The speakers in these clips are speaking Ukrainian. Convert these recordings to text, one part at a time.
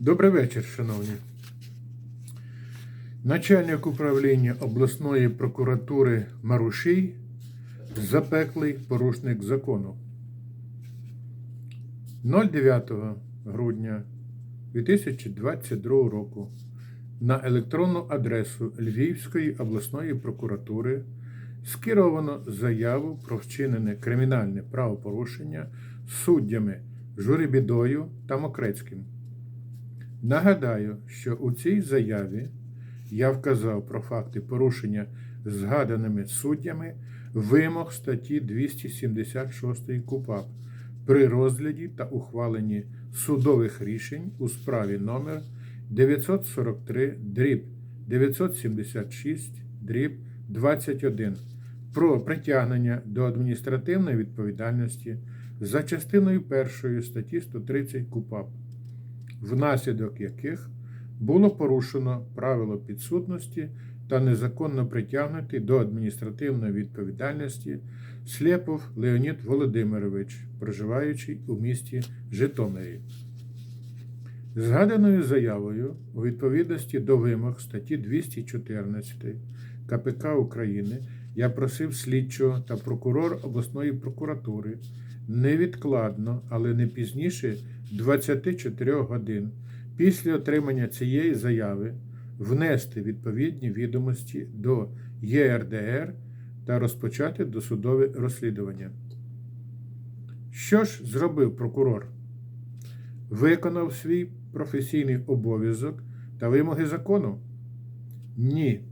Добрий вечір, шановні. Начальник управління обласної прокуратури Марушій запеклий порушник закону. 09 грудня 2022 року на електронну адресу Львівської обласної прокуратури скеровано заяву про вчинене кримінальне правопорушення суддями Журибідою та Мокрецьким. Нагадаю, що у цій заяві я вказав про факти порушення згаданими суддями вимог статті 276 КУПАП при розгляді та ухваленні судових рішень у справі номер 943 дріб 976 дріб 21 про притягнення до адміністративної відповідальності за частиною 1 статті 130 КУПАП внаслідок яких було порушено правило підсудності та незаконно притягнутий до адміністративної відповідальності Слєпов Леонід Володимирович, проживаючий у місті Житомирі. Згаданою заявою у відповідності до вимог статті 214 КПК України я просив слідчого та прокурор обласної прокуратури невідкладно, але не пізніше 24 годин після отримання цієї заяви внести відповідні відомості до ЄРДР та розпочати досудове розслідування. Що ж зробив прокурор? Виконав свій професійний обов'язок та вимоги закону? Ні.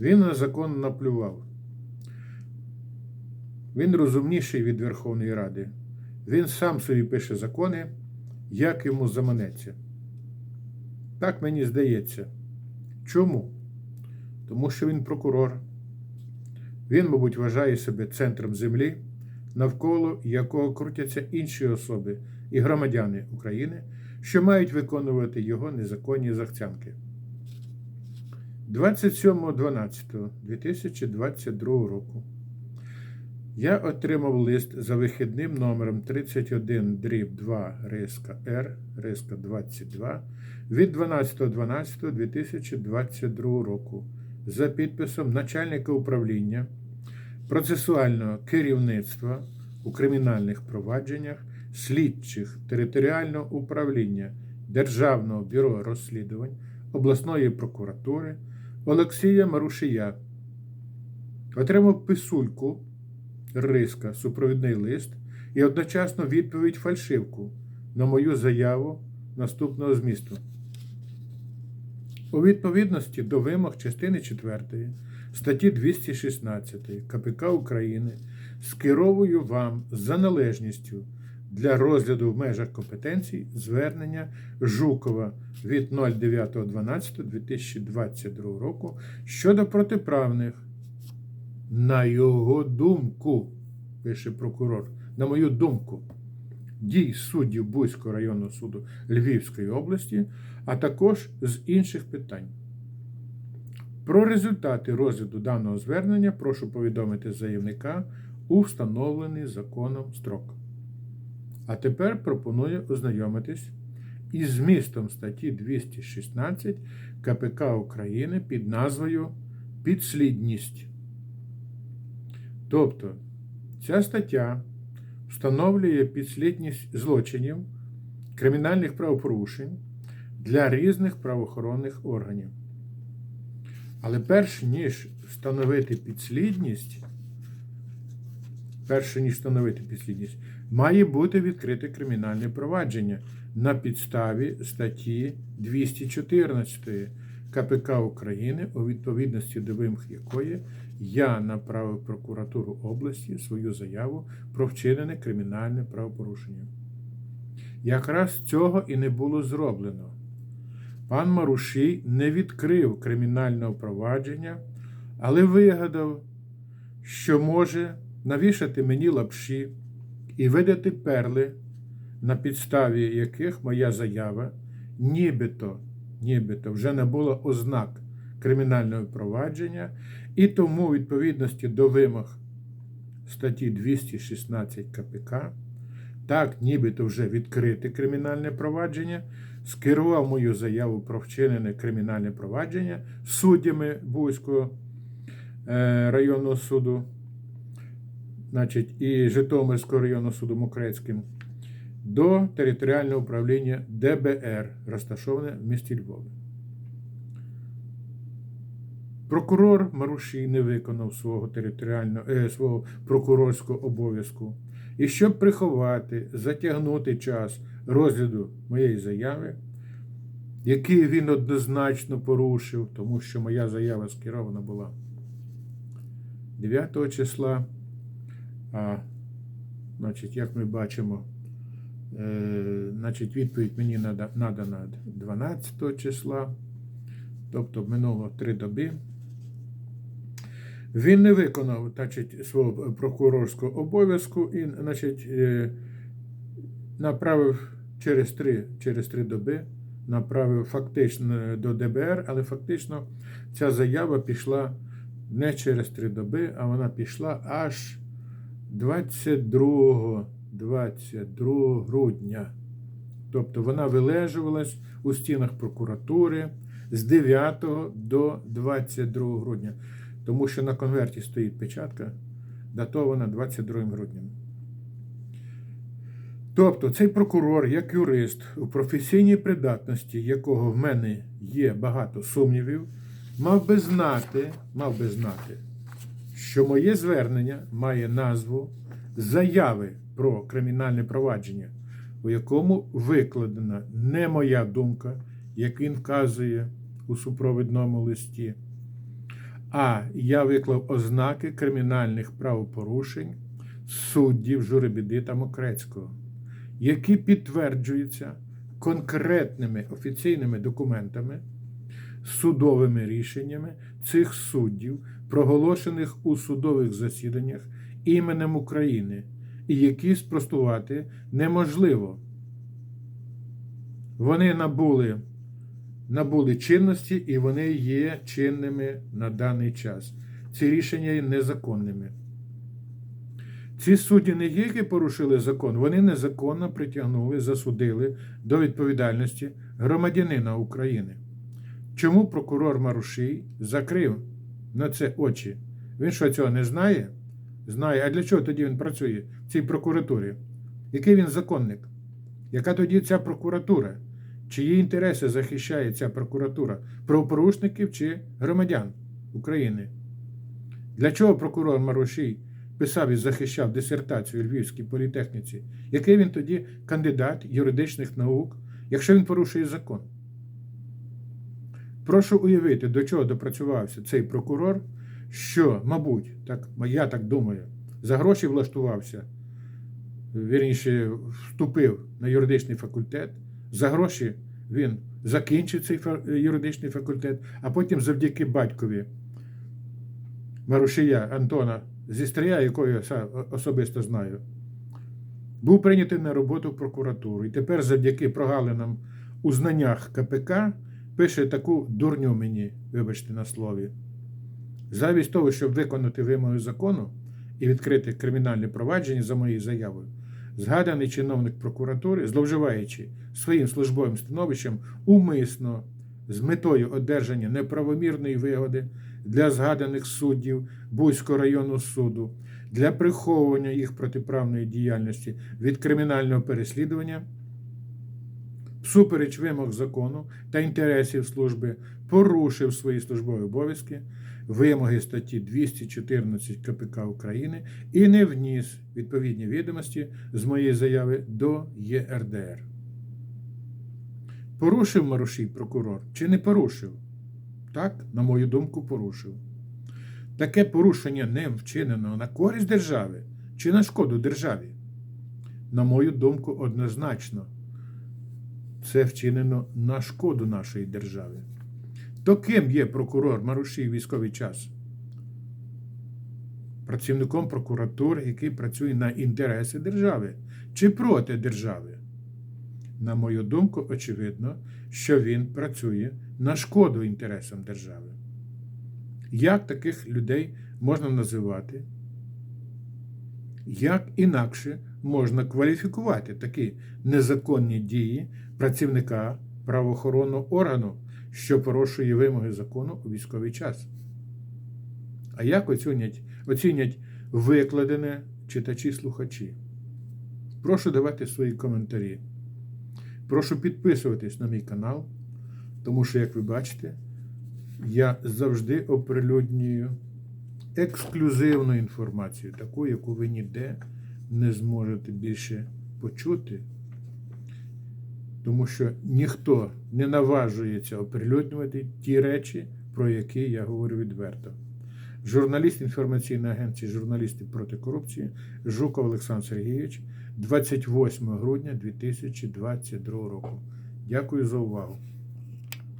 Він на закон наплював. Він розумніший від Верховної Ради. Він сам собі пише закони, як йому заманеться. Так мені здається. Чому? Тому що він прокурор. Він, мабуть, вважає себе центром землі, навколо якого крутяться інші особи і громадяни України, що мають виконувати його незаконні захцянки. 27.12.2022 року я отримав лист за вихідним номером 31 дріб 2 риска Р, риска 22 від 12.12.2022 року за підписом начальника управління процесуального керівництва у кримінальних провадженнях слідчих територіального управління Державного бюро розслідувань обласної прокуратури Олексія Марушія. Отримав писульку риска, супровідний лист і одночасно відповідь фальшивку на мою заяву наступного змісту. У відповідності до вимог частини 4 статті 216 КПК України скеровую вам за належністю для розгляду в межах компетенцій звернення Жукова від 09.12.2022 року щодо протиправних на його думку, пише прокурор, на мою думку, дій суддів Бузького районного суду Львівської області, а також з інших питань. Про результати розгляду даного звернення прошу повідомити заявника у встановлений законом строк. А тепер пропоную ознайомитись із змістом статті 216 КПК України під назвою Підслідність. Тобто, ця стаття встановлює підслідність злочинів, кримінальних правопорушень для різних правоохоронних органів. Але перш ніж встановити підслідність, перше ніж встановити підслідність, має бути відкрите кримінальне провадження на підставі статті 214 КПК України, у відповідності до вимог якої я направив прокуратуру області свою заяву про вчинене кримінальне правопорушення. Якраз цього і не було зроблено. Пан Марушій не відкрив кримінального провадження, але вигадав, що може навішати мені лапші і видати перли, на підставі яких моя заява нібито нібито вже не було ознак кримінального провадження, і тому, у відповідності до вимог статті 216 КПК так нібито вже відкрите кримінальне провадження, скерував мою заяву про вчинене кримінальне провадження суддями Бузького е, районного суду, значить, і Житомирського районного суду Мокрецьким до територіального управління ДБР, розташоване в місті Львові. Прокурор Марушій не виконав свого територіального е, свого прокурорського обов'язку. І щоб приховати, затягнути час розгляду моєї заяви, який він однозначно порушив, тому що моя заява скерована була 9 числа, а значить, як ми бачимо, е, значить, відповідь мені надана 12 числа, тобто минуло три доби. Він не виконав значить, свого прокурорського обов'язку і значить, е, направив через три, через три доби, направив фактично до ДБР, але фактично ця заява пішла не через три доби, а вона пішла аж 22, 22 грудня. Тобто вона вилежувалась у стінах прокуратури з 9 до 22 грудня тому що на конверті стоїть печатка, датована 22 грудня. Тобто цей прокурор, як юрист, у професійній придатності, якого в мене є багато сумнівів, мав би знати, мав би знати, що моє звернення має назву заяви про кримінальне провадження, у якому викладена не моя думка, як він вказує у супровідному листі. А я виклав ознаки кримінальних правопорушень суддів Журебіди та Мокрецького, які підтверджуються конкретними офіційними документами, судовими рішеннями цих суддів, проголошених у судових засіданнях іменем України, і які спростувати неможливо. Вони набули набули чинності і вони є чинними на даний час. Ці рішення є незаконними. Ці судді не тільки порушили закон, вони незаконно притягнули, засудили до відповідальності громадянина України. Чому прокурор Марушій закрив на це очі? Він що цього не знає? Знає. А для чого тоді він працює в цій прокуратурі? Який він законник? Яка тоді ця прокуратура? Чиї інтереси захищає ця прокуратура правопорушників чи громадян України? Для чого прокурор Марушій писав і захищав дисертацію Львівській політехніці? Який він тоді кандидат юридичних наук, якщо він порушує закон? Прошу уявити, до чого допрацювався цей прокурор, що, мабуть, так, я так думаю, за гроші влаштувався, вірніше, вступив на юридичний факультет. За гроші він закінчив цей юридичний факультет, а потім завдяки батькові Марушія Антона зі Стрия, якого я особисто знаю, був прийнятий на роботу в прокуратуру. І тепер завдяки прогалинам у знаннях КПК пише таку дурню мені, вибачте на слові. Замість того, щоб виконати вимоги закону і відкрити кримінальне провадження за моєю заявою. Згаданий чиновник прокуратури, зловживаючи своїм службовим становищем, умисно з метою одержання неправомірної вигоди для згаданих суддів Бузького районного суду, для приховування їх протиправної діяльності від кримінального переслідування, всупереч вимог закону та інтересів служби, порушив свої службові обов'язки вимоги статті 214 КПК України і не вніс відповідні відомості з моєї заяви до ЄРДР. Порушив Марушій прокурор чи не порушив? Так, на мою думку, порушив. Таке порушення не вчинено на користь держави чи на шкоду державі. На мою думку, однозначно, це вчинено на шкоду нашої держави. То ким є прокурор Марушій військовий час? Працівником прокуратури, який працює на інтереси держави чи проти держави? На мою думку, очевидно, що він працює на шкоду інтересам держави. Як таких людей можна називати? Як інакше можна кваліфікувати такі незаконні дії працівника правоохоронного органу, що порушує вимоги закону у військовий час. А як оцінять, оцінять викладене читачі-слухачі? Прошу давати свої коментарі. Прошу підписуватись на мій канал, тому що, як ви бачите, я завжди оприлюднюю ексклюзивну інформацію, таку, яку ви ніде не зможете більше почути, тому що ніхто не наважується оприлюднювати ті речі, про які я говорю відверто. Журналіст інформаційної агенції Журналісти проти корупції Жуков Олександр Сергійович 28 грудня 2022 року. Дякую за увагу.